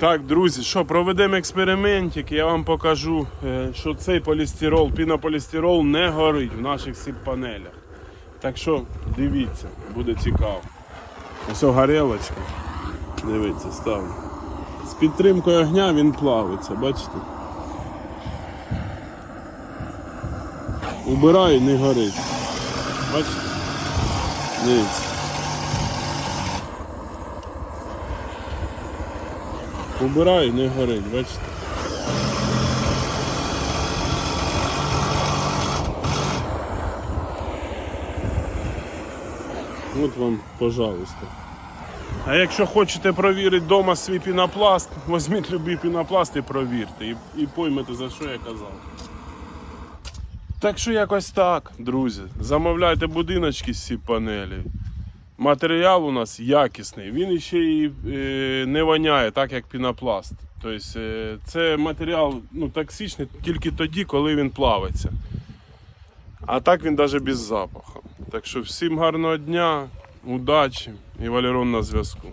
Так, друзі, що проведемо експериментик, я вам покажу, е, що цей полістирол, пінополістирол не горить в наших сіп-панелях. Так що дивіться, буде цікаво. Ось горелочка. Дивіться, ставлю. З підтримкою огня він плавиться, бачите? Убираю, не горить. Бачите? Дивіться. Убираю, не горить, бачите? От вам, пожалуйста. А якщо хочете провірити вдома свій пінопласт, візьміть любий пінопласт і провірте. І, і поймете, за що я казав. Так що якось так, друзі. Замовляйте будиночки з цієї панелі. Матеріал у нас якісний, він ще і е, не воняє, так як пінопласт. Тобто е, це матеріал ну, токсичний тільки тоді, коли він плавиться. А так він навіть без запаху. Так що всім гарного дня, удачі і Валерон на зв'язку.